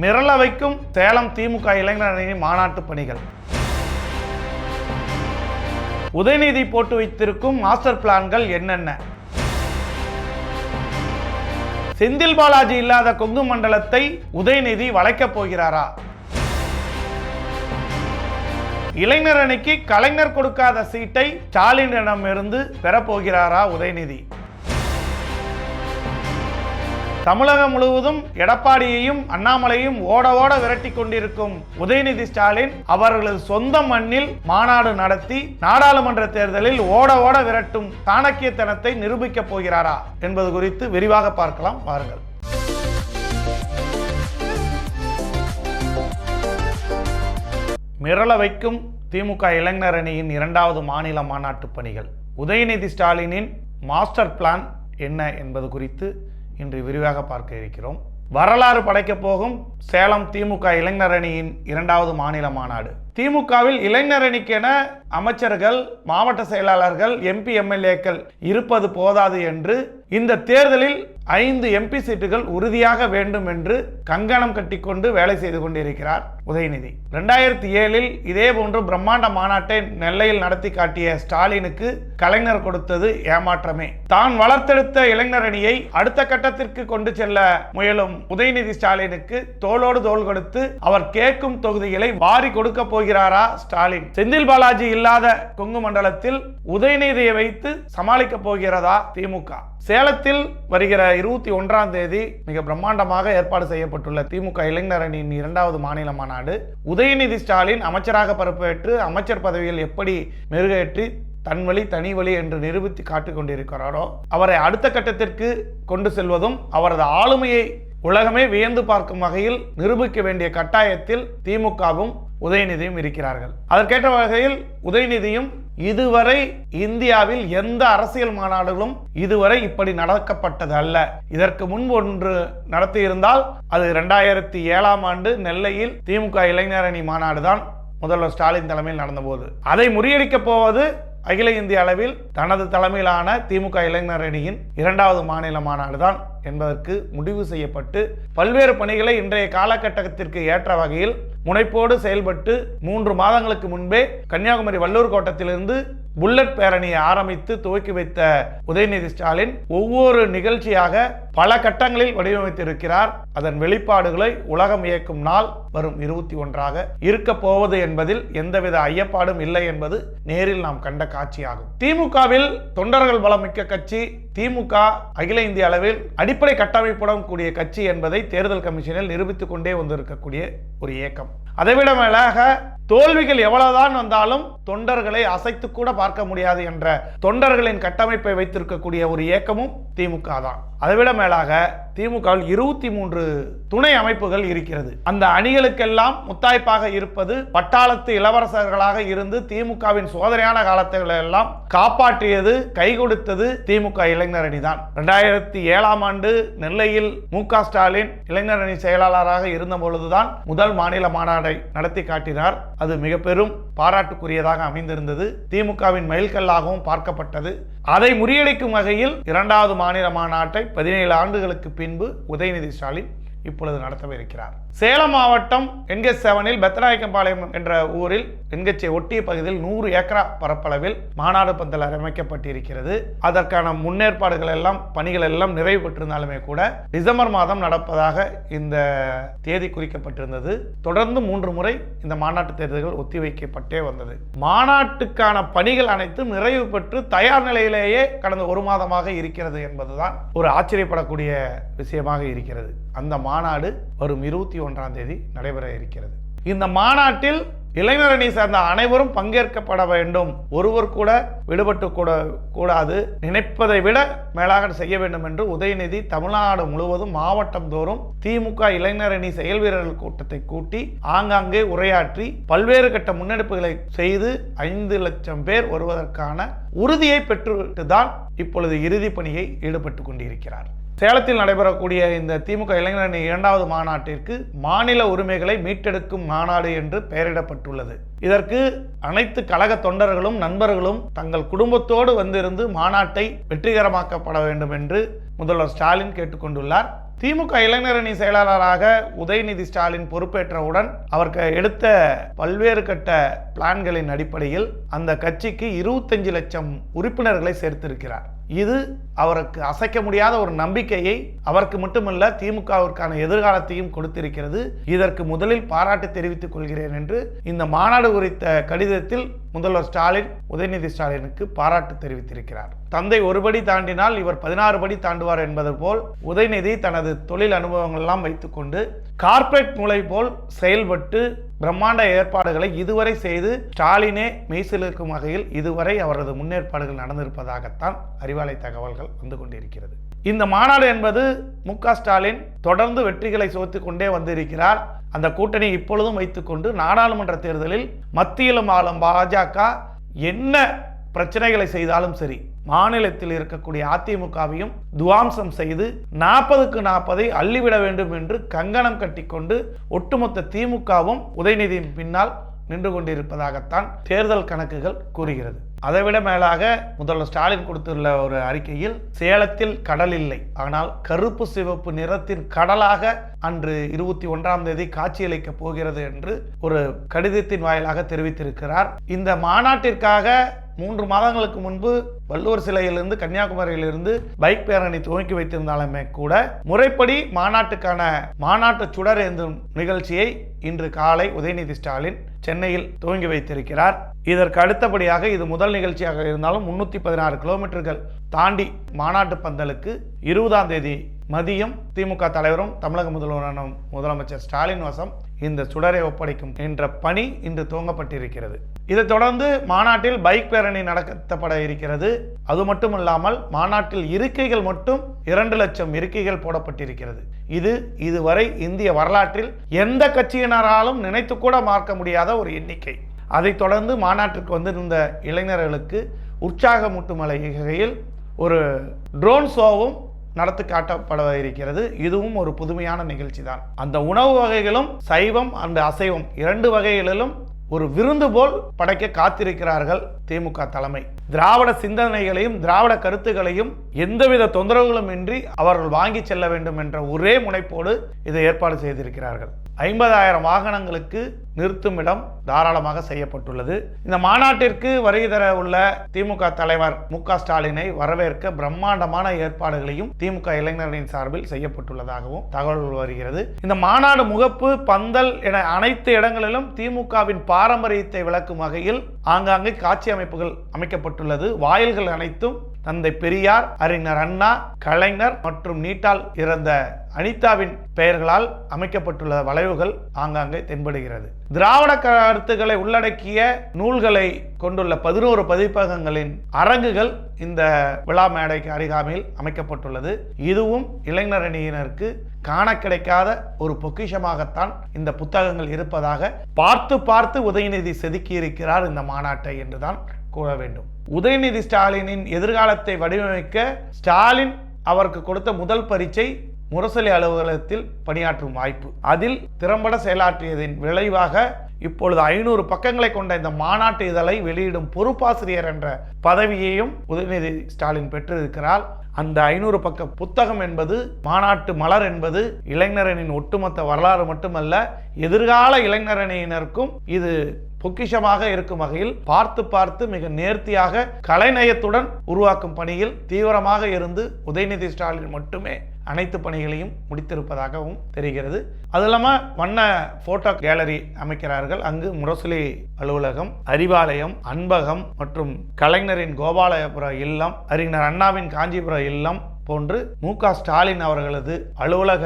மிரள வைக்கும் சேலம் திமுக இளைஞர் அணியின் மாநாட்டு பணிகள். உதயநிதி போட்டு வைத்திருக்கும் மாஸ்டர் பிளான்கள் என்னென்ன? செந்தில் பாலாஜி இல்லாத கொங்கு மண்டலத்தை உதயநிதி வளைக்கப் போகிறாரா? இளைஞர் அணிக்கு கலைஞர் கொடுக்காத சீட்டை ஸ்டாலினிடமிருந்து பெறப்போகிறாரா உதயநிதி? தமிழகம் முழுவதும் எடப்பாடியையும் அண்ணாமலையும் ஓட ஓட விரட்டி கொண்டிருக்கும் உதயநிதி ஸ்டாலின் அவர்களது சொந்த மண்ணில் மாநாடு நடத்தி நாடாளுமன்ற தேர்தலில் ஓட ஓட விரட்டும் சாணக்கியத்தனத்தை நிரூபிக்கப் போகிறாரா என்பது குறித்து விரிவாக பார்க்கலாம். வாருங்கள். மிரள வைக்கும் திமுக இளைஞர் அணியின் இரண்டாவது மாநில மாநாட்டு பணிகள். உதயநிதி ஸ்டாலினின் மாஸ்டர் பிளான் என்ன என்பது குறித்து இன்று விரிவாக பார்க்க இருக்கிறோம். வரலாறு படைக்கப் போகும் சேலம் திமுக இளைஞர் அணியின் இரண்டாவது மாநில மாநாடு. திமுகவில் இளைஞர் அணிக்கென அமைச்சர்கள் மாவட்ட செயலாளர்கள் எம்பி எம்எல்ஏக்கள் இருப்பது போதாது என்று இந்த தேர்தலில் ஐந்து எம்பி சீட்டுகள் உறுதியாக வேண்டும் என்று கங்கணம் கட்டிக்கொண்டு வேலை செய்து கொண்டிருக்கிறார் உதயநிதி. ரெண்டாயிரத்தி ஏழில் இதே போன்று பிரம்மாண்ட மாநாட்டை நெல்லையில் நடத்தி காட்டிய ஸ்டாலினுக்கு கலைஞர் கொடுத்தது ஏமாற்றமே. தான் வளர்த்தெடுத்த இளைஞர் அணியை அடுத்த கட்டத்திற்கு கொண்டு செல்ல முயலும் உதயநிதி ஸ்டாலினுக்கு தோளோடு தோள் கொடுத்து அவர் கேட்கும் தொகுதிகளை வாரி கொடுக்க போகிறாரா ஸ்டாலின். செந்தில் பாலாஜி இல்லாத கொங்கு மண்டலத்தில் உதயநிதியை வைத்து சமாளிக்க போகிறதா திமுக? சேலத்தில் வருகிற இருபத்தி ஒன்றாம் தேதி மிக பிரம்மாண்டமாக ஏற்பாடு செய்யப்பட்டுள்ள திமுக இளைஞர் அணியின் இரண்டாவது மாநில மாநாடு. உதயநிதி ஸ்டாலின் அமைச்சராக பொறுப்பேற்று அமைச்சர் பதவியில் எப்படி மெருகேற்றி தன் வழி தனி வழி என்று நிரூபித்து காட்டிக் கொண்டிருக்கிறாரோ அவரை அடுத்த கட்டத்திற்கு கொண்டு செல்வதும் அவரது ஆளுமையை உலகமே வியந்து பார்க்கும் வகையில் நிரூபிக்க வேண்டிய கட்டாயத்தில் திமுகவும் உதயநிதியும் இருக்கிறார்கள். அதற்கேற்ற வகையில் உதயநிதியும் இதுவரை இந்தியாவில் எந்த அரசியல் மாநாடுகளும் இதுவரை இப்படி நடக்கப்பட்டது அல்ல. இதற்கு முன்பு ஒன்று நடத்தியிருந்தால் அது இரண்டாயிரத்தி ஏழாம் ஆண்டு நெல்லையில் திமுக இளைஞரணி மாநாடு தான் முதல்வர் ஸ்டாலின் தலைமையில் நடந்தபோது. அதை முறியடிக்கப் போவது அகில இந்திய அளவில் தனது தலைமையிலான திமுக இளைஞர் அணியின் இரண்டாவது மாநில மாநாடு தான் என்பதற்கு முடிவு செய்யப்பட்டு பல்வேறு பணிகளை இன்றைய காலகட்டத்திற்கு ஏற்ற வகையில் முனைப்போடு செயல்பட்டு மூன்று மாதங்களுக்கு முன்பே கன்னியாகுமரி வள்ளூர் கோட்டத்திலிருந்து புல்லட் பேரணியை ஆரம்பித்து துவக்கி வைத்த உதயநிதி ஸ்டாலின் ஒவ்வொரு நிகழ்ச்சியாக பல கட்டங்களில் வடிவமைத்திருக்கிறார். அதன் வெளிப்பாடுகளை உலகம் இயக்கும் நாள் வரும் இருபத்தி ஒன்றாக இருக்க போவது என்பதில் எந்தவித ஐயப்பாடும் இல்லை என்பது நேரில் நாம் கண்ட காட்சியாகும். திமுகவில் தொண்டர்கள் பலமிக்க கட்சி திமுக அகில இந்திய அளவில் அடிப்படை கட்டமைப்புடன் கூடிய கட்சி என்பதை தேர்தல் கமிஷனில் நிரூபித்துக் கொண்டே வந்திருக்கக்கூடிய ஒரு இயக்கம். அதைவிட மேலாக தோல்விகள் எவ்வளவுதான் வந்தாலும் தொண்டர்களை அசைத்து கூட பார்க்க முடியாது என்ற தொண்டர்களின் கட்டமைப்பை வைத்திருக்கக்கூடிய ஒரு இயக்கமும் திமுக தான். அதைவிட மேலாக திமுகவில் இருபத்தி மூன்று துணை அமைப்புகள் இருக்கிறது. அந்த அணிகளுக்கெல்லாம் முத்தாய்ப்பாக இருப்பது பட்டாளத்து இளவரசர்களாக இருந்து திமுகவின் சோதனையான காலத்துகளை எல்லாம் காப்பாற்றியது கை கொடுத்தது திமுக இளைஞர் அணிதான். ரெண்டாயிரத்தி ஏழாம் ஆண்டு நெல்லையில் மு க ஸ்டாலின் இளைஞர் அணி செயலாளராக இருந்த பொழுதுதான் முதல் மாநில மாநாடை நடத்தி காட்டினார். அது மிக பெரும் பாராட்டுக்குரியதாக அமைந்திருந்தது. திமுகவின் மைல்கல்லாகவும் பார்க்கப்பட்டது. அதை முறியடிக்கும் வகையில் இரண்டாவது மாநில மாநாட்டை பதினேழு ஆண்டுகளுக்கு பின்பு உதயநிதி ஸ்டாலின் இப்பொழுது நடத்தவிருக்கிறார் சேலம் மாவட்டம் என்கெச் செவனில் பெத்தநாயக்கம்பாளையம் என்ற ஊரில் என்கெச்சை ஒட்டிய பகுதியில் நூறு ஏக்கரா பரப்பளவில் மாநாடு பந்தல் அமைக்கப்பட்டிருக்கிறது அதற்கான முன்னேற்பாடுகள் எல்லாம் பணிகள் எல்லாம் நிறைவு பெற்றிருந்தாலுமே கூட டிசம்பர் மாதம் நடப்பதாக இந்த தேதி குறிக்கப்பட்டிருந்தது. தொடர்ந்து மூன்று முறை இந்த மாநாட்டு தேர்தல்கள் ஒத்திவைக்கப்பட்டே வந்தது. மாநாட்டுக்கான பணிகள் அனைத்தும் நிறைவு பெற்று தயார் நிலையிலேயே கடந்த ஒரு மாதமாக இருக்கிறது என்பதுதான் ஒரு ஆச்சரியப்படக்கூடிய விஷயமாக இருக்கிறது. அந்த மாநாடு வரும் இருபத்தி ஒன்றாம் தேதி நடைபெற இருக்கிறது. இந்த மாநாட்டில் இளைஞரணி சார்ந்த அனைவரும் பங்கேற்கப்பட வேண்டும். ஒருவர் கூட விடுபட்டு கூட கூடாது. நினைப்பதை விட மேலாக செய்ய வேண்டும் என்று உதயநிதி தமிழ்நாடு முழுவதும் மாவட்டம் தோறும் திமுக இளைஞரணி செயல் வீரர்கள் கூட்டத்தை கூட்டி ஆங்காங்கே உரையாற்றி பல்வேறு கட்ட முன்னெடுப்புகளை செய்து ஐந்து லட்சம் பேர் வருவதற்கான உறுதியை பெற்றுவிட்டு தான் இப்பொழுது இறுதி பணியை ஈடுபட்டு கொண்டிருக்கிறார். சேலத்தில் நடைபெறக்கூடிய இந்த திமுக இளைஞரணி இரண்டாவது மாநாட்டிற்கு மாநில உரிமைகளை மீட்டெடுக்கும் மாநாடு என்று பெயரிடப்பட்டுள்ளது. இதற்கு அனைத்து கழக தொண்டர்களும் நண்பர்களும் தங்கள் குடும்பத்தோடு வந்திருந்து மாநாட்டை வெற்றிகரமாக்கப்பட வேண்டும் என்று முதல்வர் ஸ்டாலின் கேட்டுக்கொண்டுள்ளார். திமுக இளைஞரணி செயலாளராக உதயநிதி ஸ்டாலின் பொறுப்பேற்றவுடன் அவருக்கு எடுத்த பல்வேறு கட்ட பிளான்களின் அடிப்படையில் அந்த கட்சிக்கு இருபத்தஞ்சு லட்சம் உறுப்பினர்களை சேர்த்திருக்கிறார். இது அவருக்கு அசைக்க முடியாத ஒரு நம்பிக்கையை அவருக்கு மட்டுமல்ல திமுகவிற்கான எதிர்காலத்தையும் கொடுத்திருக்கிறது. இதற்கு முதலில் பாராட்டு தெரிவித்துக் கொள்கிறேன் என்று இந்த மாநாடு குறித்த கடிதத்தில் முதல்வர் ஸ்டாலின் உதயநிதி ஸ்டாலினுக்கு பாராட்டு தெரிவித்திருக்கிறார். தந்தை ஒருபடி தாண்டினால் இவர் பதினாறு படி தாண்டுவார் என்பது போல் உதயநிதி தனது தொழில் அனுபவங்கள் எல்லாம் வைத்துக்கொண்டு கார்ப்பரேட் மூளை போல் செயல்பட்டு பிரம்மாண்ட ஏற்பாடுகளை இதுவரை செய்து ஸ்டாலினே மெய்சிலிருக்கும் வகையில் இதுவரை அவரது முன்னேற்பாடுகள் நடந்திருப்பதாகத்தான் அறிவாலை தகவல்கள் வந்து கொண்டிருக்கிறது. இந்த மாநாடு என்பது மு ஸ்டாலின் தொடர்ந்து வெற்றிகளை சோத்து கொண்டே வந்திருக்கிறார். அந்த கூட்டணி இப்பொழுதும் வைத்துக்கொண்டு நாடாளுமன்ற தேர்தலில் மத்தியிலும் ஆளும் பாஜக என்ன பிரச்சனைகளை செய்தாலும் சரி மாநிலத்தில் இருக்கக்கூடிய அதிமுகவையும் துவாம்சம் செய்து நாற்பதுக்கு நாற்பதை அள்ளிவிட வேண்டும் என்று கங்கணம் கட்டிக்கொண்டு ஒட்டுமொத்த திமுகவும் உதயநிதியின் பின்னால் நின்று கொண்டிருப்பதாகத்தான் தேர்தல் கணக்குகள் கூறுகிறது. அதைவிட மேலாக முதல்வர் ஸ்டாலின் கொடுத்துள்ள ஒரு அறிக்கையில் சேலத்தில் கடல் இல்லை ஆனால் கருப்பு சிவப்பு நிறத்தின் கடலாக அன்று இருபத்தி ஒன்றாம் தேதி காட்சியளிக்க போகிறது என்று ஒரு கடிதத்தின் வாயிலாக தெரிவித்திருக்கிறார். இந்த மாநாட்டிற்காக மூன்று மாதங்களுக்கு முன்பு வள்ளுவர் சிலையிலிருந்து கன்னியாகுமரியிலிருந்து பைக் பேரணி துவக்கி வைத்திருந்தாலுமே கூட முறைப்படி மாநாட்டுக்கான மாநாட்டு சுடர் ஏந்தும் நிகழ்ச்சியை இன்று காலை உதயநிதி ஸ்டாலின் சென்னையில் துவங்கி வைத்திருக்கிறார். இதற்கு அடுத்தபடியாக இது முதல் நிகழ்ச்சியாக இருந்தாலும் முன்னூற்றி பதினாறு கிலோமீட்டர்கள் தாண்டி மாநாட்டு பந்தலுக்கு இருபதாம் தேதி மதியம் திமுக தலைவரும் தமிழக முதல்வரான முதலமைச்சர் ஸ்டாலின் வசம் இந்த சுடரை ஒப்படைக்கும் என்ற பணி இன்று துவங்கப்பட்டிருக்கிறது. இதைத் தொடர்ந்து மாநாட்டில் பைக் பேரணி நடத்தப்பட இருக்கிறது. அது மட்டும் இல்லாமல் மாநாட்டில் இருக்கைகள் மட்டும் இரண்டு லட்சம் இருக்கைகள் போடப்பட்டிருக்கிறது. இது இதுவரை இந்திய வரலாற்றில் எந்த கட்சியினராலும் நினைத்து கூட பார்க்க முடியாத ஒரு எண்ணிக்கை. அதைத் தொடர்ந்து மாநாட்டிற்கு வந்திருந்த இளைஞர்களுக்கு உற்சாகமூட்டும் வகையில் ஒரு ட்ரோன் ஷோவும் நடத்து காட்டப்பட இருக்கிறது இதுவும் ஒரு புதுமையான நிகழ்ச்சி தான் அந்த உணவு வகைகளும் சைவம் அண்ட் அசைவம் இரண்டு வகைகளிலும் ஒரு விருந்து போல் படைக்க காத்திருக்கிறார்கள். திமுக தலைமை. திராவிட சிந்தனைகளையும் திராவிட கருத்துக்களையும் எந்தவித தொந்தரவுகளும் இன்றி அவர்கள் வாங்கி செல்ல வேண்டும் என்ற ஒரே முனைப்போடு இதை ஏற்பாடு செய்திருக்கிறார்கள். ஐம்பதாயிரம் வாகனங்களுக்கு நிறுத்தும் இடம் தாராளமாக செய்யப்பட்டுள்ளது. இந்த மாநாட்டிற்கு வருகை தர உள்ள திமுக தலைவர் மு ஸ்டாலினை வரவேற்க பிரம்மாண்டமான ஏற்பாடுகளையும் திமுக இளைஞர்களின் சார்பில் செய்யப்பட்டுள்ளதாகவும் தகவல் வருகிறது. இந்த மாநாடு முகப்பு பந்தல் என அனைத்து இடங்களிலும் திமுகவின் பாரம்பரியத்தை விளக்கும் வகையில் ஆங்காங்கே காட்சி அமைப்புகள் அமைக்கப்பட்டுள்ளது. வாயில்கள் அனைத்தும் தந்தை பெரியார் அறிஞர் அண்ணா கலைஞர் மற்றும் நீட்டால் இறந்த அனிதாவின் பெயர்களால் அமைக்கப்பட்டுள்ள வளைவுகள் ஆங்காங்கே தென்படுகிறது. திராவிட கருத்துக்களை உள்ளடக்கிய நூல்களை கொண்டுள்ள பதினோரு பதிப்பகங்களின் அரங்குகள் இந்த விழா மேடைக்கு அருகாமையில் அமைக்கப்பட்டுள்ளது. இதுவும் இளைஞரணியினருக்கு காண கிடைக்காத ஒரு பொக்கிஷமாகத்தான் இந்த புத்தகங்கள் இருப்பதாக பார்த்து பார்த்து உதயநிதி செதுக்கி இருக்கிறார் இந்த மாநாட்டை என்றுதான் கூற வேண்டும். உதயநிதி ஸ்டாலினின் எதிர்காலத்தை வடிவமைக்க ஸ்டாலின் அவருக்கு கொடுத்த முதல் பரீட்சை முரசொலி அலுவலகத்தில் பணியாற்றும் வாய்ப்பு. அதில் திறம்பட செயலாற்றியதின் விளைவாக இப்பொழுது ஐநூறு பக்கங்களை கொண்ட இந்த மாநாட்டு இதழை வெளியிடும் பொறுப்பாசிரியர் என்ற பதவியையும் உதயநிதி ஸ்டாலின் பெற்றிருக்கிறார். அந்த ஐநூறு பக்க புத்தகம் என்பது மாநாட்டு மலர் என்பது இளைஞரனின் ஒட்டுமொத்த வரலாறு மட்டுமல்ல எதிர்கால இளைஞரணியினருக்கும் இது பொக்கிஷமாக இருக்கும் வகையில் பார்த்து பார்த்து மிக நேர்த்தியாக கலைநயத்துடன் உருவாக்கும் பணியில் தீவிரமாக இருந்து உதயநிதி ஸ்டாலின் மட்டுமே அனைத்து பணிகளையும் முடித்திருப்பதாகவும் தெரிகிறது. அது இல்லாமல் வண்ண போட்டோ கேலரி அமைக்கிறார்கள். அங்கு முரசொலி அலுவலகம் அறிவாலயம் அன்பகம் மற்றும் கலைஞரின் கோபாலயபுர இல்லம் அறிஞர் அண்ணாவின் காஞ்சிபுர இல்லம் போன்று மு க ஸ்டாலின் அவர்களது அலுவலக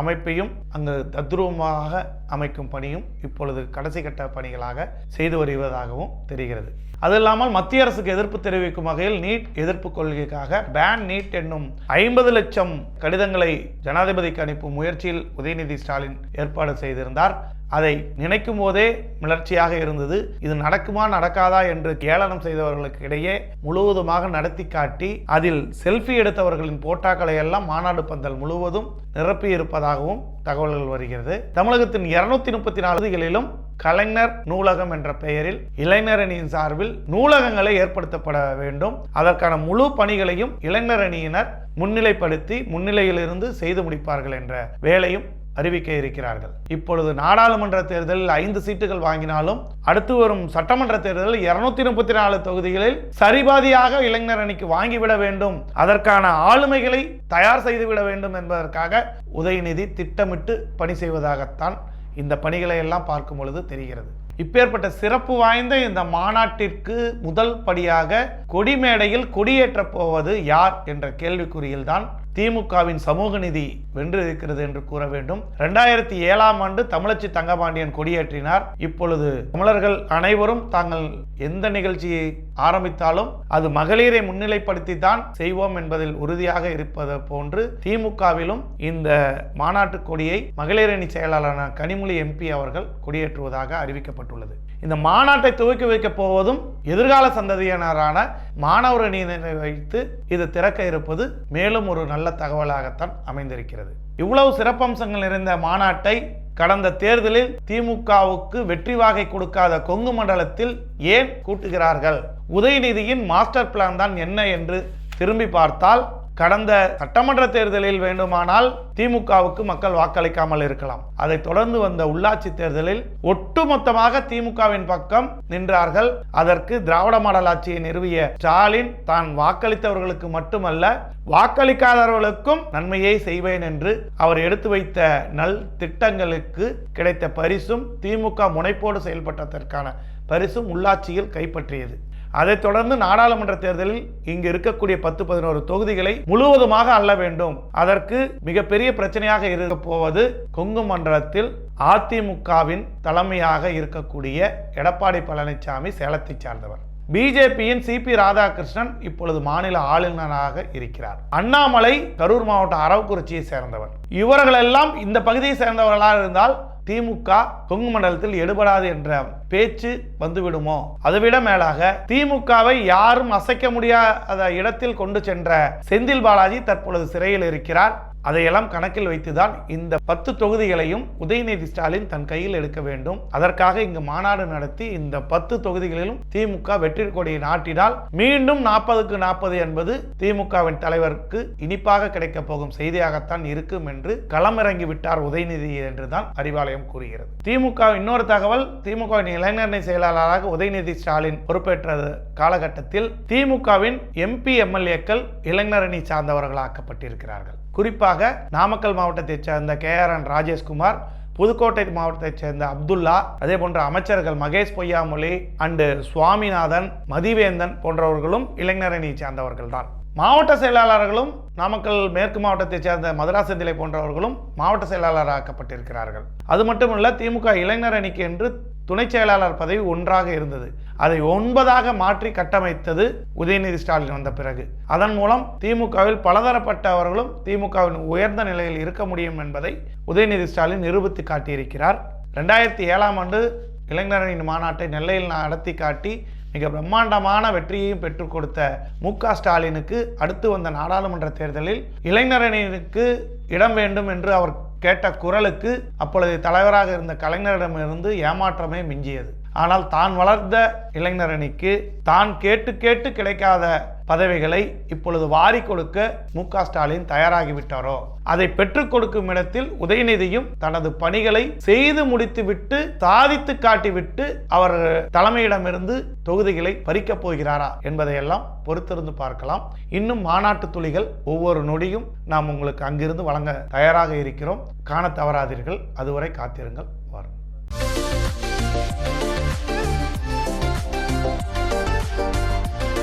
அமைப்பையும் அங்கு தத்ரூபமாக அமைக்கும் பணியும் இப்பொழுது கடைசி கட்ட பணிகளாக செய்து வருவதாகவும் தெரிகிறது. அது இல்லாமல் மத்திய அரசுக்கு எதிர்ப்பு தெரிவிக்கும் வகையில் நீட் எதிர்ப்பு கொள்கைக்காக பேன் நீட் என்னும் ஐம்பது லட்சம் கடிதங்களை ஜனாதிபதிக்கு அனுப்பும் முயற்சியில் உதயநிதி ஸ்டாலின் ஏற்பாடு செய்திருந்தார். அதை நினைக்கும் போதே மிளர்ச்சியாக இருந்தது. இது நடக்குமா நடக்காதா என்று கேளனம் செய்தவர்களுக்கு இடையே முழுவதுமாக நடத்தி காட்டி அதில் செல்ஃபி எடுத்தவர்களின் போட்டாக்களை எல்லாம் மாநாடு பந்தல் முழுவதும் நிரப்பி இருப்பதாகவும் தகவல்கள் வருகிறது. தமிழகத்தின் இருநூத்தி முப்பத்தி நாலு கலைஞர் நூலகம் என்ற பெயரில் இளைஞரணியின் சார்பில் நூலகங்களை ஏற்படுத்தப்பட வேண்டும். அதற்கான முழு பணிகளையும் இளைஞரணியினர் முன்னிலைப்படுத்தி முன்னிலையிலிருந்து செய்து முடிப்பார்கள் என்ற வேலையும் அறிவிக்க இருக்கிறார்கள். இப்பொழுது நாடாளுமன்ற தேர்தலில் ஐந்து சீட்டுகள் வாங்கினாலும் அடுத்து வரும் சட்டமன்ற தேர்தலில் இருநூத்தி முப்பத்தி நாலு தொகுதிகளில் சரிபாதியாக இளைஞர் அணிக்கு வாங்கிவிட வேண்டும். அதற்கான ஆளுமைகளை தயார் செய்துவிட வேண்டும் என்பதற்காக உதயநிதி திட்டமிட்டு பணி செய்வதாகத்தான் இந்த பணிகளை எல்லாம் பார்க்கும் பொழுது தெரிகிறது. இப்பேற்பட்ட சிறப்பு வாய்ந்த இந்த மாநாட்டிற்கு முதல் படியாக கொடிமேடையில் கொடியேற்றப் போவது யார் என்ற கேள்விக்குறியில்தான் திமுகவின் சமூக நிதி வென்றிருக்கிறது என்று கூற வேண்டும். இரண்டாயிரத்தி ஏழாம் ஆண்டு தமிழச்சி தங்கபாண்டியன் கொடியேற்றினார். இப்பொழுது தமிழர்கள் அனைவரும் தாங்கள் எந்த நிகழ்ச்சியை ஆரம்பித்தாலும் அது மகளிரை முன்னிலைப்படுத்தி தான் செய்வோம் என்பதில் உறுதியாக இருப்பது போன்று திமுகவிலும் இந்த மாநாட்டு கொடியை மகளிரணி செயலாளரான கனிமொழி எம்பி அவர்கள் கொடியேற்றுவதாக அறிவிக்கப்பட்டுள்ளது. இந்த மாநாட்டை துவக்கி வைக்கப் போவதும் எதிர்கால சந்ததியினரான மாணவர் அணியினரை வைத்து இது திறக்க இருப்பது மேலும் ஒரு நல்ல தகவலாகத்தான் அமைந்திருக்கிறது. இவ்வளவு சிறப்பம்சங்கள் நிறைந்த மாநாட்டை கடந்த தேர்தலில் திமுகவுக்கு வெற்றி வாகை கொடுக்காத கொங்கு மண்டலத்தில் ஏன் கூட்டுகிறார்கள்? உதயநிதியின் மாஸ்டர் பிளான் தான் என்ன என்று திரும்பி பார்த்தால் கடந்த சட்டமன்ற தேர்தலில் வேண்டுமானால் திமுகவுக்கு மக்கள் வாக்களிக்காமல் இருக்கலாம். அதை தொடர்ந்து வந்த உள்ளாட்சி தேர்தலில் ஒட்டுமொத்தமாக திமுகவின் பக்கம் நின்றார்கள். அதற்கு திராவிட மாடல் ஆட்சியை நிறுவிய ஸ்டாலின் தான் வாக்களித்தவர்களுக்கு மட்டுமல்ல வாக்களிக்காதவர்களுக்கும் நன்மையை செய்வேன் என்று அவர் எடுத்து வைத்த நல் திட்டங்களுக்கு கிடைத்த பரிசும் திமுக முனைப்போடு செயல்பட்டதற்கான பரிசும் உள்ளாட்சியில் கைப்பற்றியது. அதைத் தொடர்ந்து நாடாளுமன்ற தேர்தலில் இங்கு இருக்கக்கூடிய பத்து பதினோரு தொகுதிகளை முழுவதுமாக அள்ள வேண்டும். அதற்கு மிகப்பெரிய பிரச்சனையாக இருக்க போவது கொங்கு மண்டலத்தில் அதிமுகவின் தலைமையாக இருக்கக்கூடிய எடப்பாடி பழனிசாமி சேலத்தை சார்ந்தவர். பிஜேபியின் சி பி ராதாகிருஷ்ணன் இப்பொழுது மாநில ஆளுநராக இருக்கிறார். அண்ணாமலை கரூர் மாவட்டம் அரவக்குறிச்சியை சேர்ந்தவர். இவர்களெல்லாம் இந்த பகுதியை சேர்ந்தவர்களாக இருந்தால் திமுக கொங்கு மண்டலத்தில் எடுபடாது என்ற பேச்சு வந்துவிடுமோ? அதைவிட மேலாக திமுகவை யாரும் அசைக்க முடியாத இடத்தில் கொண்டு சென்ற செந்தில் பாலாஜி தற்பொழுது சிறையில் இருக்கிறார். அதையெல்லாம் கணக்கில் வைத்துதான் இந்த பத்து தொகுதிகளையும் உதயநிதி ஸ்டாலின் தன் கையில் எடுக்க வேண்டும். அதற்காக இங்கு மாநாடு நடத்தி இந்த பத்து தொகுதிகளிலும் திமுக வெற்றி கொடியை நாட்டினால் மீண்டும் நாற்பதுக்கு நாற்பது என்பது திமுகவின் தலைவருக்கு இனிப்பாக கிடைக்கப் போகும் செய்தியாகத்தான் இருக்கும் என்று களமிறங்கி விட்டார் உதயநிதி என்றுதான் அறிவாலயம் கூறுகிறது. திமுக இன்னொரு தகவல் திமுகவின் இளைஞரணி செயலாளராக உதயநிதி ஸ்டாலின் பொறுப்பேற்ற காலகட்டத்தில் திமுகவின் எம்பி எம்எல்ஏக்கள் இளைஞரணி சார்ந்தவர்களாக்கப்பட்டிருக்கிறார்கள். குறிப்பாக நாமக்கல் மாவட்டத்தைச் சேர்ந்த K R N Rajeshkumar Pudukkottai மாவட்டத்தைச் சேர்ந்த அப்துல்லா அதே போன்ற அமைச்சர்கள் மகேஷ் பொய்யாமொழி அண்டு சுவாமிநாதன் மதிவேந்தன் போன்றவர்களும் இளைஞரணியை சேர்ந்தவர்கள் தான் மாவட்ட செயலாளர்களும் நாமக்கல் மேற்கு மாவட்டத்தைச் சேர்ந்த மதுராசந்திலை போன்றவர்களும் மாவட்ட செயலாளராக்கப்பட்டிருக்கிறார்கள். அது மட்டுமல்ல திமுக இளைஞர் அணிக்கு என்று துணை செயலாளர் பதவி ஒன்றாக இருந்தது. அதை ஒன்பதாக மாற்றி கட்டமைத்தது உதயநிதி ஸ்டாலின் வந்த பிறகு. அதன் மூலம் திமுகவில் பலதரப்பட்டவர்களும் திமுகவின் உயர்ந்த நிலையில் இருக்க முடியும் என்பதை உதயநிதி ஸ்டாலின் நிரூபித்து காட்டியிருக்கிறார். ரெண்டாயிரத்தி ஏழாம் ஆண்டு இளைஞரணியின் மாநாட்டை நெல்லையில் நடத்தி காட்டி மிக பிரம்மாண்டமான வெற்றியையும் பெற்றுக் கொடுத்த மு. க. ஸ்டாலினுக்கு அடுத்து வந்த நாடாளுமன்ற தேர்தலில் இளைஞரணியினுக்கு இடம் வேண்டும் என்று அவர் கேட்ட குரலுக்கு அப்பொழுது தலைவராக இருந்த கலைஞரிடமிருந்து ஏமாற்றமே மிஞ்சியது. ஆனால் தான் வளர்ந்த இளைஞரணிக்கு தான் கேட்டு கேட்டு கிடைக்காத பதவிகளை இப்பொழுது வாரி கொடுக்க மு க ஸ்டாலின் தயாராகிவிட்டாரோ அதை பெற்றுக் கொடுக்கும் இடத்தில் உதயநிதியும் தனது பணிகளை செய்து முடித்துவிட்டு சாதித்து காட்டிவிட்டு அவர் தலைமையிடமிருந்து தொகுதிகளை பறிக்கப் போகிறாரா என்பதையெல்லாம் பொறுத்திருந்து பார்க்கலாம். இன்னும் மாநாட்டு துளிகள் ஒவ்வொரு நொடியும் நாம் உங்களுக்கு அங்கிருந்து வழங்க தயாராக இருக்கிறோம். காண தவறாதீர்கள். அதுவரை காத்திருங்கள். வரும்.